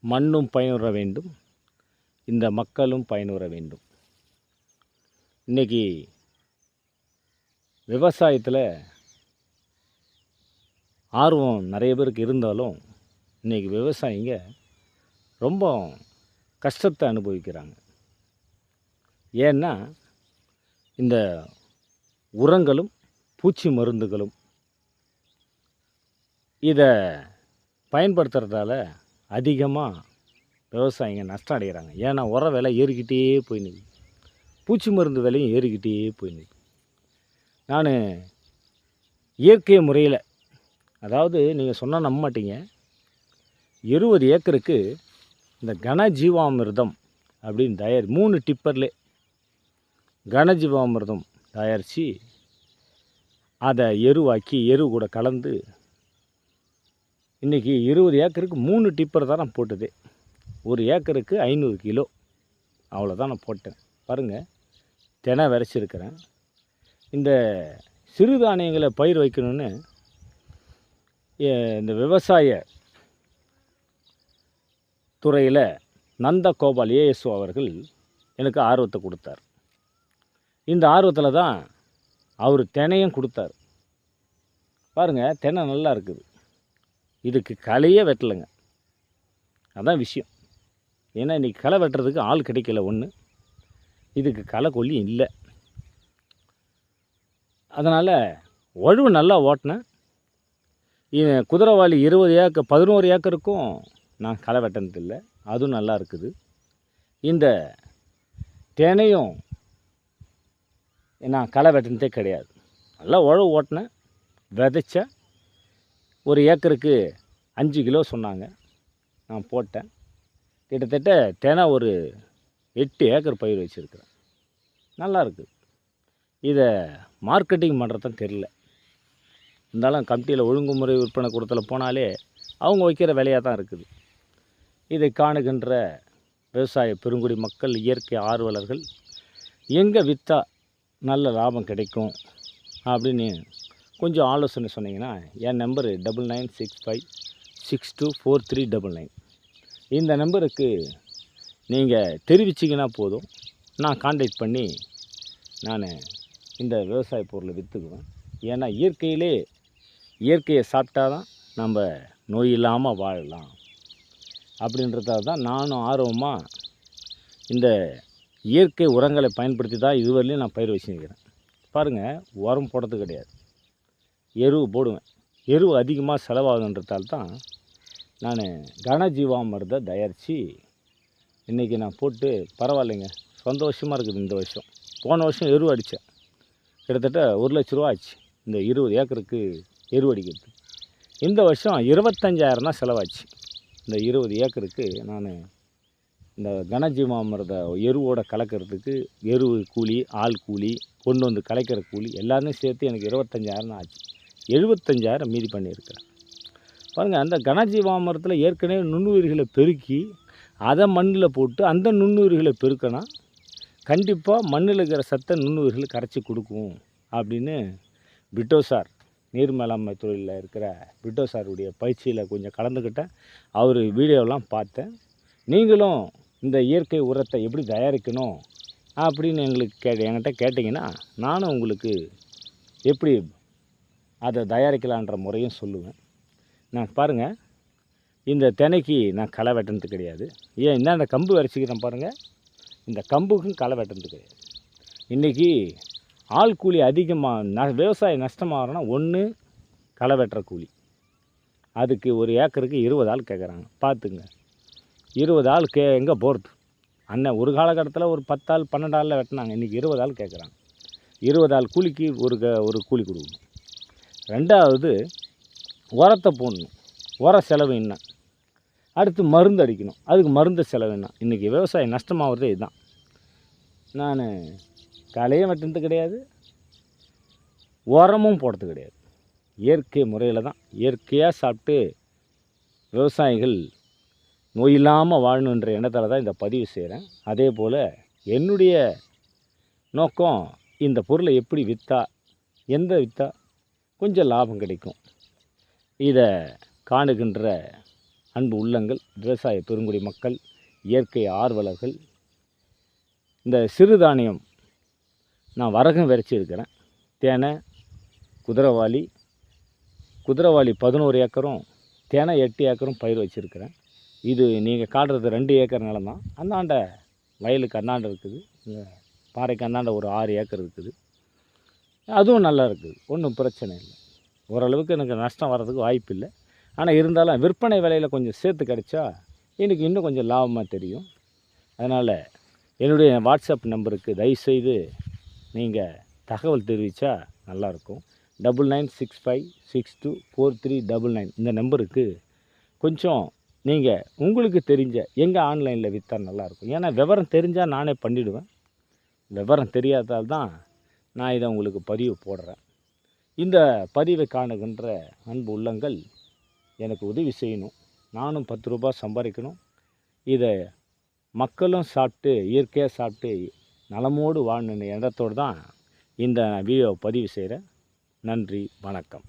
மண்ணும் பயனுற வேண்டும். இந்த மக்களும் பயனுற வேண்டும். இன்றைக்கி விவசாயத்தில் ஆர்வம் நிறைய பேருக்கு இருந்தாலும் இன்றைக்கி விவசாயிங்க ரொம்ப கஷ்டத்தை அனுபவிக்கிறாங்க. ஏன்னா இந்த உரங்களும் பூச்சி மருந்துகளும் இதை பயன்படுத்துகிறதால அதிகமாக விவசாயிங்க நஷ்டம் அடைகிறாங்க ஏன்னா உர விலை ஏறிக்கிட்டே போய் நிற்குது பூச்சி மருந்து விலையும் ஏறிக்கிட்டே போய் நிற்குது நான் இயற்கை முறையில் அதாவது நீங்கள் சொன்னால் நம்ப மாட்டீங்க. இருபது ஏக்கருக்கு இந்த கனஜீவாமிர்தம் அப்படின்னு தயார் மூணு டிப்பர்லே கனஜீவாமிர்தம் தயாரித்து அதை எருவாக்கி எரு கூட கலந்து இன்றைக்கி இருபது ஏக்கருக்கு மூணு டிப்பர் தான் நான் போட்டது. ஒரு ஏக்கருக்கு ஐநூறு கிலோ. அவ்வளோதான் நான் போட்டேன். பாருங்கள் தினை விரைச்சிருக்கிறேன். இந்த சிறுதானியங்களை பயிர் வைக்கணும்னு இந்த விவசாய துறையில் நந்தகோபால் ஏஎஸ்ஓ அவர்கள் எனக்கு ஆர்வத்தை கொடுத்தார். இந்த ஆர்வத்தில் தான் அவர் தினையும் கொடுத்தார். பாருங்கள் தினை நல்லா இருக்குது. இதுக்கு களையே வெட்டலைங்க. அதான் விஷயம். ஏன்னா இன்றைக்கி களை வெட்டுறதுக்கு ஆள் கிடைக்கல ஒன்று இதுக்கு களை கொல்லி இல்லை. அதனால் ஒழுவு நல்லா ஓட்டினேன். குதிரைவாளி இருபது ஏக்கர் பதினோரு ஏக்கருக்கும் நான் களை வெட்டினதில்லை அதுவும் நல்லா இருக்குது. இந்த தினையும் நான் களை வெட்டினதே கிடையாது. நல்லா உழவு ஓட்டினேன். விதைச்சேன். ஒரு ஏக்கருக்கு அஞ்சு கிலோ சொன்னாங்க. நான் போட்டேன். கிட்டத்தட்ட தேனா ஒரு எட்டு ஏக்கர் பயிர் வச்சுருக்கிறேன். நல்லா இருக்குது இதை மார்க்கெட்டிங் பண்ணுறதும் தெரில இருந்தாலும் கமிட்டியில் ஒழுங்குமுறை விற்பனை கூடத்துல போனாலே அவங்க வைக்கிற விலையாக தான் இருக்குது. இதை காணுகின்ற விவசாய பெருங்குடி மக்கள் இயற்கை ஆர்வலர்கள் எங்கே விற்றா நல்ல லாபம் கிடைக்கும்? அப்படின்னு கொஞ்சம் ஆலோசனை சொன்னீங்கன்னா என் number double nine six five six two four three double nine இந்த நம்பருக்கு நீங்கள் தெரிவிச்சிங்கன்னா போதும். நான் காண்டாக்ட் பண்ணி நான் இந்த விவசாய பொருளை விற்றுக்குவேன் ஏன்னா இயற்கையிலே இயற்கையை சாப்பிட்டா தான் நம்ம நோய் இல்லாமல் வாழலாம். அப்படின்றதால தான் நானும் ஆர்வமாக இந்த இயற்கை உரங்களை பயன்படுத்தி தான் இதுவரையிலும் நான் பயிர் வச்சுருக்கிறேன். பாருங்கள் உரம் போடுறது கிடையாது. எரு போடுவேன். எரு அதிகமாக செலவாகுன்றதால் தான் நான் கனஜீவாமிரத தயாரித்து இன்றைக்கி நான் போட்டு பரவாயில்லைங்க சந்தோஷமாக இருக்குது இந்த வருஷம். போன வருஷம் எரு அடித்தேன் கிட்டத்தட்ட ஒரு லட்ச ரூபா ஆச்சு. இந்த இருபது ஏக்கருக்கு எரு அடிக்கிறது இந்த வருஷம் இருபத்தஞ்சாயிரம் தான் செலவாச்சு. இந்த இருபது ஏக்கருக்கு நான் இந்த கனஜீவாமிரத எருவோட கலக்கிறதுக்கு எரு கூலி ஆள் கூலி கொண்டு வந்து கலைக்கிற கூலி எல்லாமே சேர்த்து எனக்கு இருபத்தஞ்சாயிரம் ஆச்சு. எழுபத்தஞ்சாயிரம் மீதி பண்ணியிருக்கிறேன். பாருங்கள் அந்த கனஜீவாமரத்தில் ஏற்கனவே நுண்ணுயிர்களை பெருக்கி அதை மண்ணில் போட்டு அந்த நுண்ணுயிர்களை பெருக்கினா கண்டிப்பாக மண்ணில் இருக்கிற சத்தை நுண்ணுயிர்கள் கரைச்சி கொடுக்கும் அப்படின்னு பிட்டோ சார் நீர் மேலாண்மை தொழிலில் இருக்கிற பிட்டோ சாருடைய பயிற்சியில் கொஞ்சம் கலந்துக்கிட்டேன். அவர் வீடியோலாம் பார்த்தேன். நீங்களும் இந்த இயற்கை உரத்தை எப்படி தயாரிக்கணும் அப்படின்னு எங்களுக்கு கே என்கிட்ட கேட்டிங்கன்னா நானும் உங்களுக்கு எப்படி அதை தயாரிக்கலான்ற முறையும் சொல்லுவேன். நான் பாருங்கள் இந்த தினைக்கு நான் களை வெட்டினது கிடையாது. ஏன் என்ன அந்த கம்பு வரைச்சிக்கிறேன் பாருங்கள் இந்த கம்புக்கும் களை வெட்டினது கிடையாது. இன்றைக்கி ஆள் கூலி அதிகமாக ந விவசாயம் நஷ்டமாகறோன்னா ஒன்று களை வெட்டுற கூலி. அதுக்கு ஒரு ஏக்கருக்கு இருபது ஆள் கேட்குறாங்க பார்த்துங்க இருபது ஆள் கே எங்கே போகிறது அண்ணன் ஒரு காலகட்டத்தில் ஒரு பத்தாள் பன்னெண்டு ஆளில் வெட்டினாங்க. இன்றைக்கி இருபது ஆள் கேட்குறாங்க இருபது ஆள் கூலிக்கு ஒரு க ஒரு கூலி கொடுக்கணும். ரெண்டாவது உரத்தை போடணும். உர செலவு என்ன? அடுத்து மருந்து அடிக்கணும். அதுக்கு மருந்து செலவு என்ன? இன்றைக்கி விவசாயம் நஷ்டமாகிறதே இதுதான். நான் களையும் வெட்டுறது கிடையாது. உரமும் போடுறது கிடையாது. இயற்கை முறையில் தான் இயற்கையாக சாப்பிட்டு விவசாயிகள் நோய் இல்லாமல் வாழணுன்ற எண்ணத்தால் தான் இந்த பதிவு செய்கிறேன் அதே போல் என்னுடைய நோக்கம் இந்த பொருளை எப்படி விற்றா எந்த விற்றா கொஞ்சம் லாபம் கிடைக்கும். இதை காணுகின்ற அன்பு உள்ளங்கள் விவசாய பெருங்குடி மக்கள் இயற்கை ஆர்வலர்கள் இந்த சிறுதானியம் நான் வரகம் விரைச்சிருக்கிறேன் தேனை குதிரவாளி குதிரவாளி பதினோரு ஏக்கரும் தேனை எட்டு ஏக்கரும் பயிர் வச்சுருக்கிறேன். இது நீங்கள் காட்டுறது ரெண்டு ஏக்கர் நிலம் தான் அந்தாண்ட வயலுக்கு அந்தாண்ட இருக்குது. பாறைக்கு அந்தாண்ட ஒரு ஆறு ஏக்கர் இருக்குது. அதுவும் நல்லா இருக்குது. ஒன்றும் பிரச்சனை இல்லை. ஓரளவுக்கு எனக்கு நஷ்டம் வர்றதுக்கு வாய்ப்பு இல்லை. ஆனால் இருந்தாலும் விற்பனை விலையில் கொஞ்சம் சேர்த்து கிடைச்சா எனக்கு இன்னும் கொஞ்சம் லாபமாக தெரியும். அதனால் என்னுடைய வாட்ஸ்அப் நம்பருக்கு தயவுசெய்து நீங்கள் தகவல் தெரிவித்தா நல்லாயிருக்கும் double nine six five six two four three double nine இந்த நம்பருக்கு கொஞ்சம் நீங்கள் உங்களுக்கு தெரிஞ்ச எங்கே ஆன்லைனில் விற்றா நல்லாயிருக்கும் ஏன்னா விவரம் தெரிஞ்சால் நானே பண்ணிவிடுவேன் விவரம் தெரியாதால் தான் நான் இதை உங்களுக்கு பதிவு போடுறேன். இந்த பதிவை காணுகின்ற அன்பு உள்ளங்கள் எனக்கு உதவி செய்யணும். நானும் பத்து ரூபாய் சம்பாதிக்கணும். இதை மக்களும் சாப்பிட்டு இயற்கையாக சாப்பிட்டு நலமோடு வாழணும் எண்ணத்தோடு தான் இந்த வீடியோவை பதிவு செய்கிறேன். நன்றி வணக்கம்.